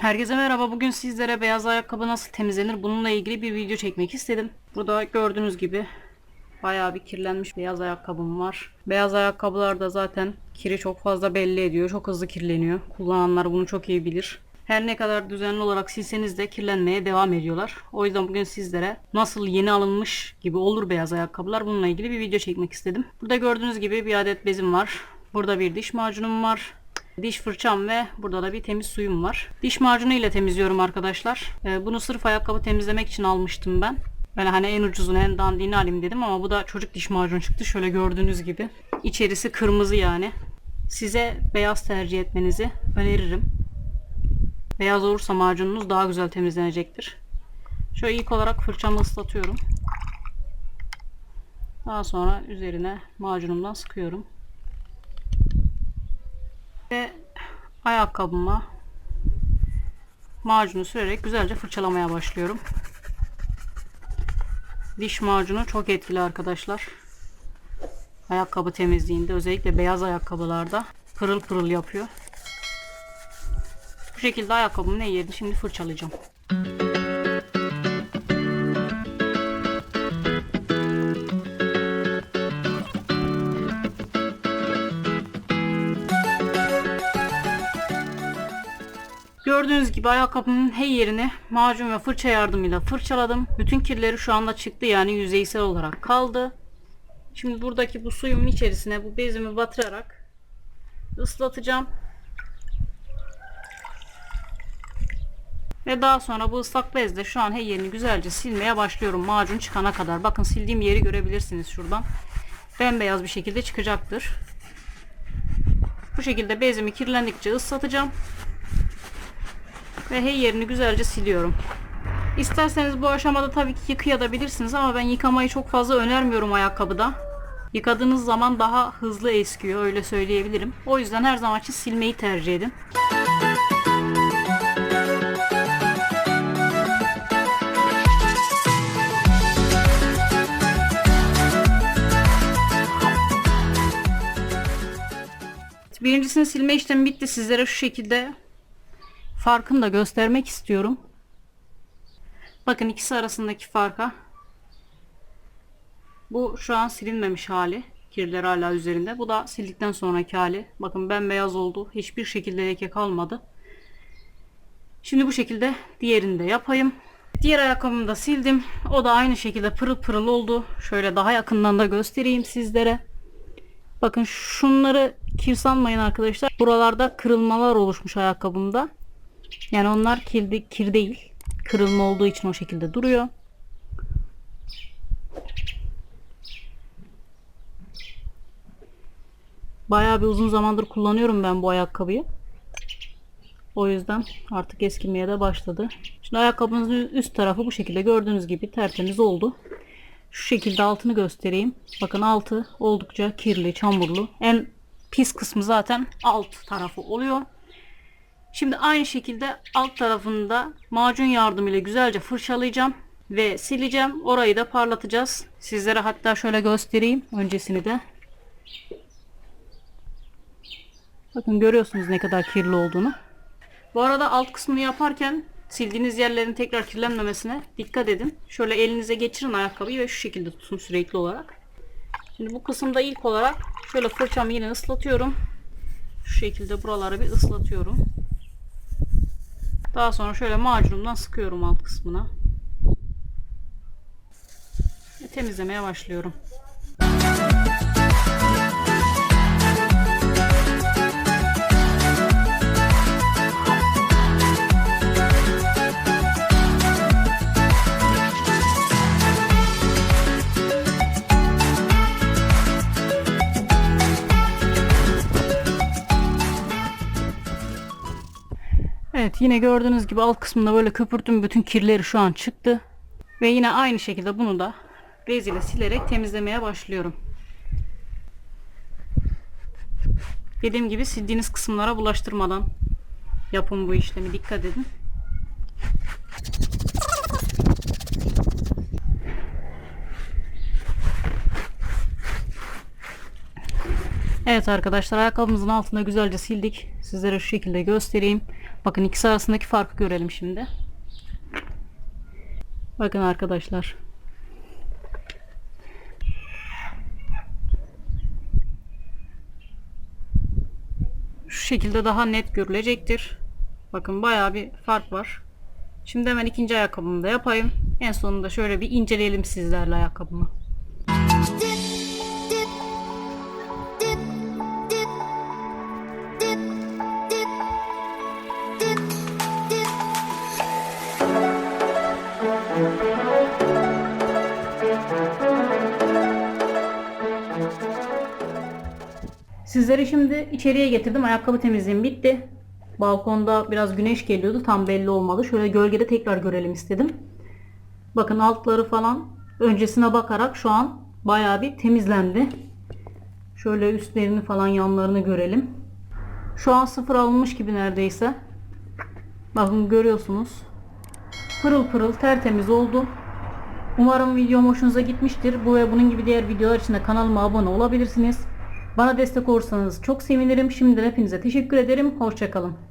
Herkese merhaba. Bugün sizlere beyaz ayakkabı nasıl temizlenir bununla ilgili bir video çekmek istedim. Burada gördüğünüz gibi bayağı bir kirlenmiş beyaz ayakkabım var. Beyaz ayakkabılar da zaten kiri çok fazla belli ediyor. Çok hızlı kirleniyor. Kullananlar bunu çok iyi bilir. Her ne kadar düzenli olarak silseniz de kirlenmeye devam ediyorlar. O yüzden bugün sizlere nasıl yeni alınmış gibi olur beyaz ayakkabılar bununla ilgili bir video çekmek istedim. Burada gördüğünüz gibi bir adet bezim var. Burada bir diş macunum var. Diş fırçam ve burada da bir temiz suyum var. Diş macunu ile temizliyorum arkadaşlar. Ee, bunu sırf ayakkabı temizlemek için almıştım ben. Böyle hani en ucuzunu en dandiğini alayım dedim ama bu da çocuk diş macunu çıktı. Şöyle gördüğünüz gibi. İçerisi kırmızı yani. Size beyaz tercih etmenizi öneririm. Beyaz olursa macununuz daha güzel temizlenecektir. Şöyle ilk olarak fırçamı ıslatıyorum. Daha sonra üzerine macunumdan sıkıyorum. Ve ayakkabıma macunu sürerek güzelce fırçalamaya başlıyorum. Diş macunu çok etkili arkadaşlar. Ayakkabı temizliğinde özellikle beyaz ayakkabılarda pırıl pırıl yapıyor. Bu şekilde ayakkabımın ne yerini şimdi fırçalayacağım. Gördüğünüz gibi ayakkabımın her yerini macun ve fırça yardımıyla fırçaladım. Bütün kirleri şu anda çıktı yani yüzeysel olarak kaldı. Şimdi buradaki bu suyumun içerisine bu bezimi batırarak ıslatacağım. Ve daha sonra bu ıslak bezle şu an her yerini güzelce silmeye başlıyorum macun çıkana kadar. Bakın sildiğim yeri görebilirsiniz şuradan. Bembeyaz bir şekilde çıkacaktır. Bu şekilde bezimi kirlendikçe ıslatacağım ve her yerini güzelce siliyorum. İsterseniz bu aşamada tabii ki yıkayabilirsiniz ama ben yıkamayı çok fazla önermiyorum ayakkabıda. Yıkadığınız zaman daha hızlı eskiyor öyle söyleyebilirim. O yüzden her zaman için silmeyi tercih edin. Birincisini silme işlemi bitti. Sizlere şu şekilde farkını da göstermek istiyorum. Bakın ikisi arasındaki farka. Bu şu an silinmemiş hali. Kirler hala üzerinde. Bu da sildikten sonraki hali. Bakın bembeyaz oldu. Hiçbir şekilde leke kalmadı. Şimdi bu şekilde diğerini de yapayım. Diğer ayakkabımı da sildim. O da aynı şekilde pırıl pırıl oldu. Şöyle daha yakından da göstereyim sizlere. Bakın şunları kir sanmayın arkadaşlar. Buralarda kırılmalar oluşmuş ayakkabımda. Yani onlar kir, kir değil. Kırılma olduğu için o şekilde duruyor. Bayağı bir uzun zamandır kullanıyorum ben bu ayakkabıyı. O yüzden artık eskimeye de başladı. Şimdi ayakkabınızın üst tarafı bu şekilde gördüğünüz gibi tertemiz oldu. Şu şekilde altını göstereyim. Bakın altı oldukça kirli, çamurlu. En pis kısmı zaten alt tarafı oluyor. Şimdi aynı şekilde alt tarafını da macun yardımıyla güzelce fırçalayacağım ve sileceğim. Orayı da parlatacağız. Sizlere hatta şöyle göstereyim öncesini de. Bakın görüyorsunuz ne kadar kirli olduğunu. Bu arada alt kısmını yaparken sildiğiniz yerlerin tekrar kirlenmemesine dikkat edin. Şöyle elinize geçirin ayakkabıyı ve şu şekilde tutun sürekli olarak. Şimdi bu kısımda ilk olarak şöyle fırçamı yine ıslatıyorum. Şu şekilde buraları bir ıslatıyorum. Daha sonra şöyle macunumdan sıkıyorum alt kısmına. Ve temizlemeye başlıyorum. Evet yine gördüğünüz gibi alt kısmında böyle köpürttüm. Bütün kirleri şu an çıktı. Ve yine aynı şekilde bunu da bez ile silerek temizlemeye başlıyorum. Dediğim gibi sildiğiniz kısımlara bulaştırmadan yapın bu işlemi. Dikkat edin. Evet arkadaşlar ayakkabımızın altında güzelce sildik. Sizlere şu şekilde göstereyim. Bakın ikisi arasındaki farkı görelim şimdi. Bakın arkadaşlar. Şu şekilde daha net görülecektir. Bakın bayağı bir fark var. Şimdi hemen ikinci ayakkabımı da yapayım. En sonunda şöyle bir inceleyelim sizlerle ayakkabımı. Sizleri şimdi içeriye getirdim. Ayakkabı temizliğim bitti. Balkonda biraz güneş geliyordu. Tam belli olmadı. Şöyle gölgede tekrar görelim istedim. Bakın altları falan öncesine bakarak şu an bayağı bir temizlendi. Şöyle üstlerini falan yanlarını görelim. Şu an sıfır alınmış gibi neredeyse. Bakın görüyorsunuz. Pırıl pırıl tertemiz oldu. Umarım videom hoşunuza gitmiştir. Bu ve bunun gibi diğer videolar için de kanalıma abone olabilirsiniz. Bana destek olursanız çok sevinirim. Şimdiden hepinize teşekkür ederim. Hoşçakalın.